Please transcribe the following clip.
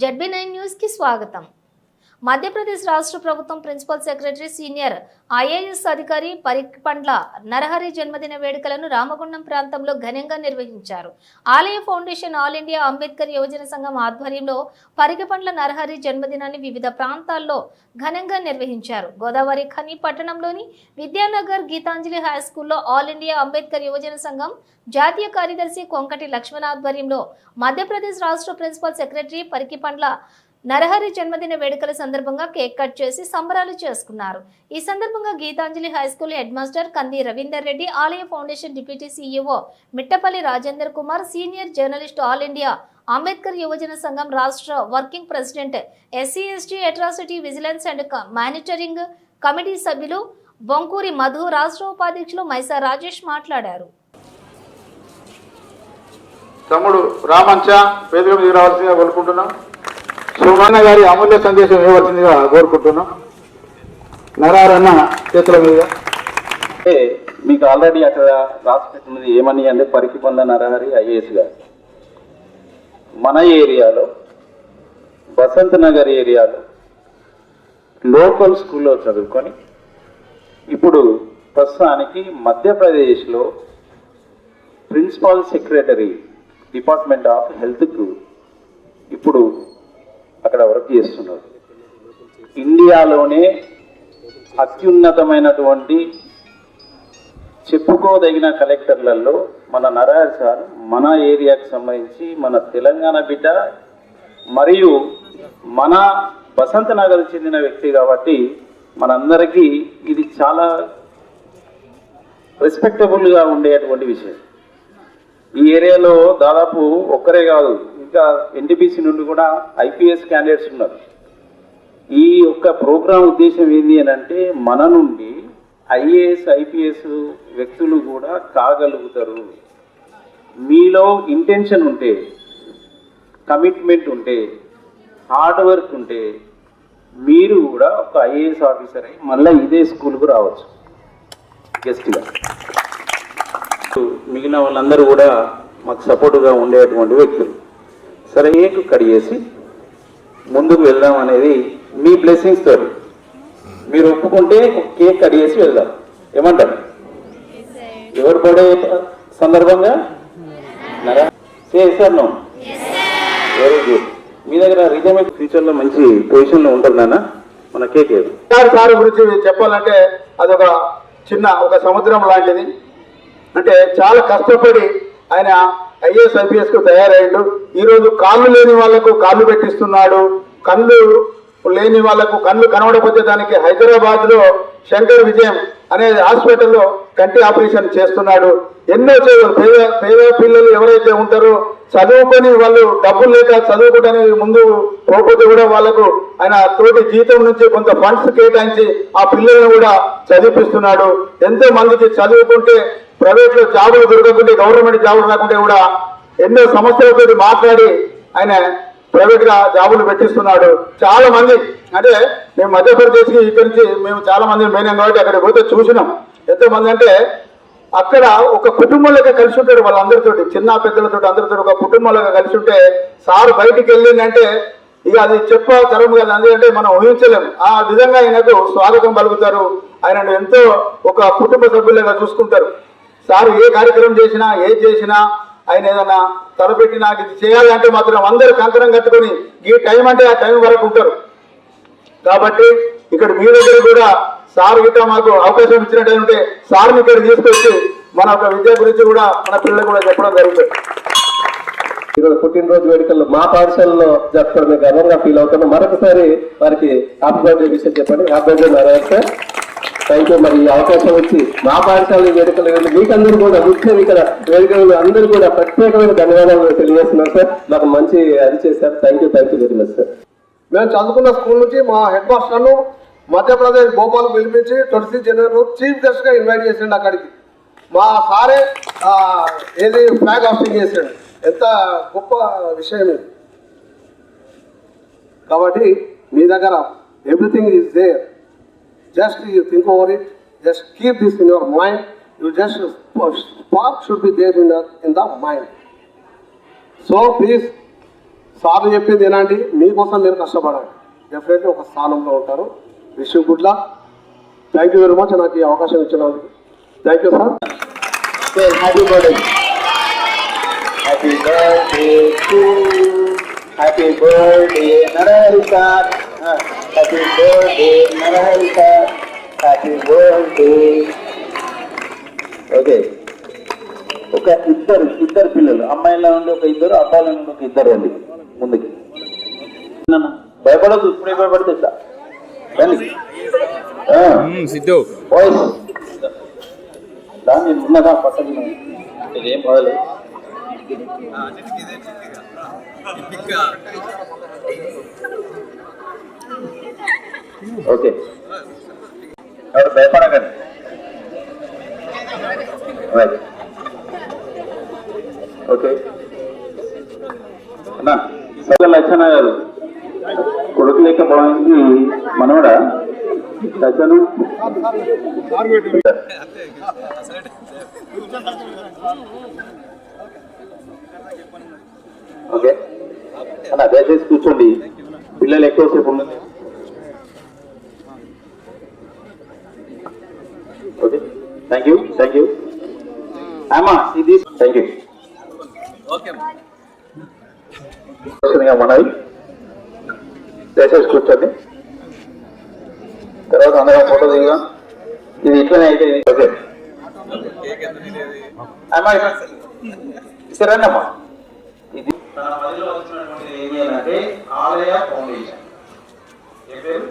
ZB nine న్యూస్కి స్వాగతం మధ్యప్రదేశ్ రాష్ట్ర ప్రభుత్వం ప్రిన్సిపల్ సెక్రటరీ సీనియర్ ఐఏఎస్ అధికారి పరిక్పండ్ల నరహరి జన్మదిన వేడుకలను రామగుండం ప్రాంతంలో ఘనంగా నిర్వహించారు. ఆలయ ఫౌండేషన్ ఆల్ ఇండియా అంబేద్కర్ యువజన సంఘం ఆధ్వర్యంలో పరికపండ్ల నరహరి జన్మదినాన్ని వివిధ ప్రాంతాల్లో ఘనంగా నిర్వహించారు. గోదావరి ఖని పట్టణంలోని విద్యానగర్ గీతాంజలి హై స్కూల్లో ఆల్ ఇండియా అంబేద్కర్ యువజన సంఘం జాతీయ కార్యదర్శి కొంకటి లక్ష్మణ ఆధ్వర్యంలో మధ్యప్రదేశ్ రాష్ట్ర ప్రిన్సిపల్ సెక్రటరీ పరికిపండ్ల నరహరి జన్మదిన వేడుకల సందర్భంగా కేక్ కట్ చేసి సంబరాలు చేసుకున్నారు. ఈ సందర్భంగా Geetanjali high school head master Kandi Ravinder Reddy Aalaya foundation deputy CEO Mittapalli Rajender Kumar senior journalist all India Ambedkar యువజన సంఘం రాష్ట్ర working president SC ST atrocity vigilance and monitoring committee సభ్యులు బొంకూరి మధు రాష్ట్ర ఉపాధ్యక్షులు మైసా రాజేష్ మాట్లాడారు. తమ్ముడు రామంచ వేదిక మీద రావాల్సిందిగా కోరుకుంటున్నాం. సుమన్న గారి అమూల్య సందేశం ఇవ్వవలసిందిగా కోరుకుంటున్నాం. నరారన్న చేతుల మీద. అంటే మీకు ఆల్రెడీ అక్కడ రాసి పెట్టినది ఏమని అంటే పరికిబంద నరహరి ఐఏఎస్ గారు. మన ఏరియాలో బసంత్ నగర్ ఏరియాలో లోకల్ స్కూల్లో చదువుకొని ఇప్పుడు ప్రస్తుతానికి మధ్యప్రదేశ్లో ప్రిన్సిపాల్ సెక్రటరీ డిపార్ట్మెంట్ ఆఫ్ హెల్త్కు ఇప్పుడు అక్కడ వర్క్ చేస్తున్నారు. ఇండియాలోనే అత్యున్నతమైనటువంటి చెప్పుకోదగిన కలెక్టర్లలో మన నరాజ్ సార్ మన ఏరియాకి సంబంధించి మన తెలంగాణ బిడ్డ మరియు మన వసంత నగర్ చెందిన వ్యక్తి కాబట్టి మనందరికీ ఇది చాలా రెస్పెక్టబుల్గా ఉండేటువంటి విషయం. ఈ ఏరియాలో దాదాపు ఒక్కరే కాదు ఇంకా ఎన్టీపీసీ నుండి కూడా ఐపీఎస్ క్యాండిడేట్స్ ఉన్నారు. ఈ యొక్క ప్రోగ్రాం ఉద్దేశం ఏంటి అని అంటే మన నుండి ఐఏఎస్ ఐపీఎస్ వ్యక్తులు కూడా కాగలుగుతారు. మీలో ఇంటెన్షన్ ఉంటే కమిట్మెంట్ ఉంటే హార్డ్ వర్క్ ఉంటే మీరు కూడా ఒక ఐఏఎస్ ఆఫీసర్ అయి మళ్ళీ ఇదే స్కూల్కు రావచ్చు. గెస్ట్గా మిగిలిన వాళ్ళందరూ కూడా మాకు సపోర్టుగా ఉండేటువంటి వ్యక్తులు. సరే ఏకు కడిగేసి ముందుకు వెళ్దాం అనేది మీ బ్లెస్సింగ్స్ తోటి. మీరు ఒప్పుకుంటే కేక్ కడిగేసి వెళ్దాం. ఏమంటారు? ఎవరు పడే సందర్భంగా? చేశాను వెరీ గుడ్ మీ దగ్గర నిజమే ఫ్యూచర్లో మంచి పొజిషన్లో ఉంటుంది నాన్న. మన కేక్ ఏది? సార్ సార్ గురించి చెప్పాలంటే అదొక చిన్న ఒక సముద్రం లాంటిది. అంటే చాలా కష్టపడి ఆయన ఐఏఎస్ ఐపీఎస్కు తయారయ్యాడు ఈరోజు కాళ్ళు లేని వాళ్ళకు కాళ్ళు పెట్టిస్తున్నాడు. కళ్ళు లేని వాళ్ళకు కళ్ళు కనబడకపోతే దానికి హైదరాబాద్లో శంకర్ విజయం అనే హాస్పిటల్లో కంటి ఆపరేషన్ చేస్తున్నాడు. ఎన్నో పేద పేద పిల్లలు ఎవరైతే ఉంటారో చదువుకొని వాళ్ళు డబ్బులు లేక చదువుకోవడానికి ముందు పోకపోతే కూడా వాళ్ళకు ఆయన తోటి జీతం నుంచి కొంత ఫండ్స్ కేటాయించి ఆ పిల్లలను కూడా చదివిపిస్తున్నాడు. ఎంతో మందికి చదువుకుంటే ప్రైవేట్లో జాబులు దొరకకుంటే గవర్నమెంట్ జాబులు రాకుంటే కూడా ఎన్నో సమస్యలతో మాట్లాడి ఆయన ప్రైవేట్గా జాబులు పెట్టిస్తున్నాడు. చాలా మంది అంటే మేము మధ్యప్రదేశ్కి ఇక్కడి నుంచి మేము చాలా మంది మేనాం కాబట్టి అక్కడికి పోతే చూసినాం. ఎంతో మంది అంటే అక్కడ ఒక కుటుంబంలోకి కలిసి ఉంటాడు వాళ్ళందరితోటి చిన్న పెద్దలతో అందరితో ఒక కుటుంబంలోకి కలిసి ఉంటే సార్ బయటికి వెళ్ళిందంటే ఇక అది చెప్ప తరం కదా. ఎందుకంటే మనం ఊహించలేం. ఆ విధంగా ఆయనకు స్వాగతం పలుకుతారు. ఆయనను ఎంతో ఒక కుటుంబ సభ్యులుగా చూసుకుంటారు. సార్ ఏ కార్యక్రమం చేసినా ఏది చేసినా ఆయన ఏదైనా నాకు ఇది చేయాలంటే మాత్రం అందరూ కంకణం కట్టుకొని ఈ టైం అంటే ఆ టైం వరకు ఉంటారు. కాబట్టి ఇక్కడ మీ దగ్గర కూడా సార్ గిట్ట మాకు అవకాశం ఇచ్చినట్టు ఉంటే సార్ని ఇక్కడ తీసుకొచ్చి మన యొక్క విద్య గురించి కూడా మన పిల్లలు కూడా చెప్పడం జరుగుతుంది. ఈరోజు పుట్టినరోజు వేడుకల్లో మా పాఠశాలలో జరుపుకోవడం గర్వంగా ఫీల్ అవుతున్నాం మరొకసారి వారికి హ్యాపీ బర్త్డే విషయం చెప్పండి. Happy birthday Narayana sir. Thank you మరి అవకాశం వచ్చి మా పాఠశాల వేడుకలు మీకందరూ కూడా ముఖ్యం ఇక్కడ వేడుకలు అందరూ కూడా ప్రత్యేకమైన ధన్యవాదాలు తెలియజేస్తున్నారు సార్. మాకు మంచి అది చేశారు. Thank you thank you very much sir. మేము చదువుకున్న స్కూల్ నుంచి మా హెడ్ మాస్టర్ను మధ్యప్రదేశ్ భోపాల్ పిలిపించి ట్వంటీ జనవరి చీఫ్ గెస్ట్గా ఇన్వైట్ చేసిండు అక్కడికి. మా సారే ఏది ఫ్లాగ్ హాస్టింగ్ చేసాడు. ఎంత గొప్ప విషయం ఇది. కాబట్టి మీ దగ్గర everything is there. Just you think over it just keep this in your mind you just spark should be there in in the mind so please సార్లు చెప్పింది ఏనండి మీకోసం మీరు కష్టపడాలి డెఫినెట్లీ ఒక స్థానంలో ఉంటారు. Wish good luck thank you very much నాకు ఈ అవకాశం ఇచ్చినందుకు. Thank you sir happy birthday happy birthday happy birthday నరహరిక happy birthday నరహరిక హ్యాపీ బర్త్డే ఓకే ఒక ఇద్దరు ఇద్దరు పిల్లలు. అమ్మాయిల నుండి ఒక ఇద్దరు అబ్బాయిల నుండి ఒక ఇద్దరు రండి. ముందుకి. భయపడదు ఇప్పుడే భయపడితే సిద్ధు. దాన్ని ఉన్నదా? పక్కన ఇదేం పదలేదు ఓకే. ఎవరు భయపడకండి. రైట్. ఓకే. అన్నా సగ లక్షణ గారు కొడుకు లేకపోవడానికి మనవడా? లక్షను ఓకే. అన్న దయచేసి కూర్చోండి. పిల్లలు ఎక్కువసేపు ఉండదు okay thank you thank you అమ్మా ఇది థ్యాంక్ యూ మనవి దయచేసి కూర్చోండి తర్వాత అందరం ఫోటో దిగా ఇది ఇట్లనే అయితే ఇది ఓకే అమ్మా సరే అమ్మా ఇది మన మదిలో వచ్చినటువంటి ఏమి అంటే ఆలయ ఫౌండేషన్. ఏ పేరు?